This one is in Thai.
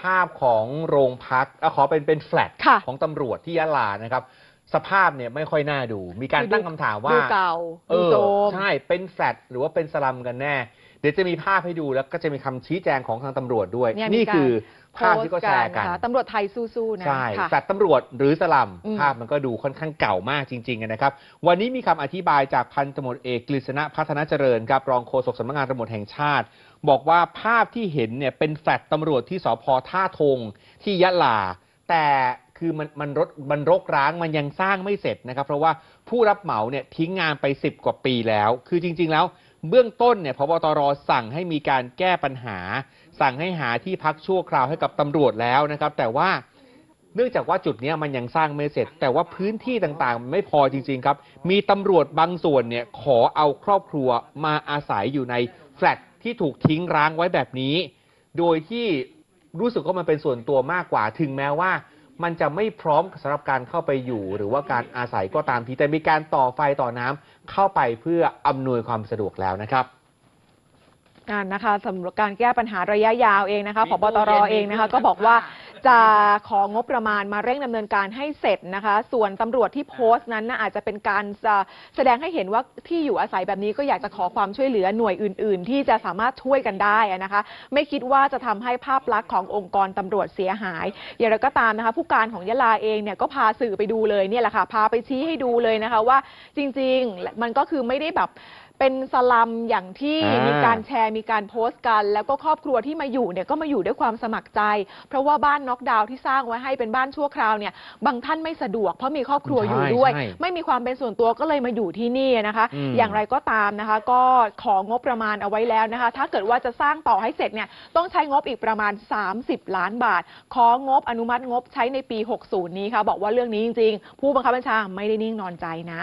ภาพของโรงพักอะขอเป็นเป็นแฟลตค่ะ ของตำรวจที่ยะลานะครับ สภาพเนี่ยไม่ค่อยน่าดู มีการคือดูตั้งคำถามว่าดูเก่าเอดูอโซมใช่เป็นแฟลตหรือว่าเป็นสลัมกันแน่เดี๋ยวจะมีภาพให้ดูแล้วก็จะมีคำชี้แจงของทางตำรวจด้วย เนี่ยมีนี่การคือภาพที่ก็แชร์กันโพสต์ะคะตำรวจไทยสู้ๆนะใช่ค่ะแฟลตตำรวจหรือสลัมอืม ภาพมันก็ดูค่อนข้างเก่ามากจริงๆนะครับ วันนี้มีคำอธิบายจากพันตำรวจเอกกฤษณะพัฒนาเจริญครับรองโฆษกสำนักงานตำรวจแห่งชาติ บอกว่าภาพที่เห็นเนี่ยเป็นแฟลตตำรวจที่สพท่าทงที่ยะลา แต่คือมันมันรถมันรกร้างมันยังสร้างไม่เสร็จนะครับ เพราะว่าผู้รับเหมาเนี่ยทิ้งงานไป 10 กว่าปีแล้ว คือจริง ๆ แล้ว เบื้องต้นเนี่ยพบตรสั่งให้มีการแก้ปัญหา สั่งให้หาที่พักชั่วคราวให้กับตำรวจแล้วนะครับ แต่ว่าเนื่องจากว่าจุดนี้มันยังสร้างไม่เสร็จ แต่ว่าพื้นที่ต่างๆ มันไม่พอจริง ๆ ครับ มีตำรวจบางส่วนเนี่ยขอเอาครอบครัวมาอาศัยอยู่ในแฟลตที่ถูกทิ้งร้างไว้แบบนี้ โดยที่รู้สึกว่ามันเป็นส่วนตัวมากกว่าถึงแม้ว่า มันจะไม่พร้อมสำหรับการเข้าไปอยู่ หรือว่าการอาศัยก็ตามทีแต่มีการต่อไฟต่อน้ำเข้าไปเพื่ออำนวยความสะดวกแล้วนะครับนั่นนะคะสำหรับการแก้ปัญหาระยะยาวเองนะคะมีพบตรตู้เย็นเองนะคะมีก็บอกว่าเครื่องซักผ้า จะของบประมาณมาเร่งดำเนินการให้เสร็จนะคะ ส่วนตำรวจที่โพสต์นั้นนะอาจจะเป็นการแสดงให้เห็นว่าที่อยู่อาศัยแบบนี้ก็อยากจะขอความช่วยเหลือหน่วยอื่น ๆ ที่จะสามารถช่วยกันได้นะคะ ไม่คิดว่าจะทำให้ภาพลักษณ์ขององค์กรตำรวจเสียหาย อย่างไรก็ตามนะคะ ผู้การของยะลาเองเนี่ยก็พาสื่อไปดูเลยเนี่ยแหละค่ะพาไปชี้ให้ดูเลยนะคะว่าจริง ๆ มันก็คือไม่ได้แบบเป็นสลัมอย่างที่อ่ามีมีการแชร์มีการโพสต์กัน แล้วก็ครอบครัวที่มาอยู่เนี่ยก็มาอยู่ด้วยความสมัครใจ เพราะว่าบ้านน็อกดาวน์ที่สร้างไว้ให้เป็นบ้านชั่วคราวเนี่ยบางท่านไม่สะดวก เพราะมีครอบครัวอยู่ด้วย ใช่ไม่มีความเป็นส่วนตัวก็เลยมาอยู่ที่นี่นะคะ อืม อย่างไรก็ตามนะคะ ก็ของงบประมาณเอาไว้แล้วนะคะ ถ้าเกิดว่าจะสร้างต่อให้เสร็จเนี่ยต้องใช้งบอีกประมาณ 30 ล้านบาท ของบอนุมัติงบใช้ในปี 60 นี้ค่ะบอกว่าเรื่องนี้จริง ๆ ผู้บังคับบัญชาไม่ได้นิ่งนอนใจนะ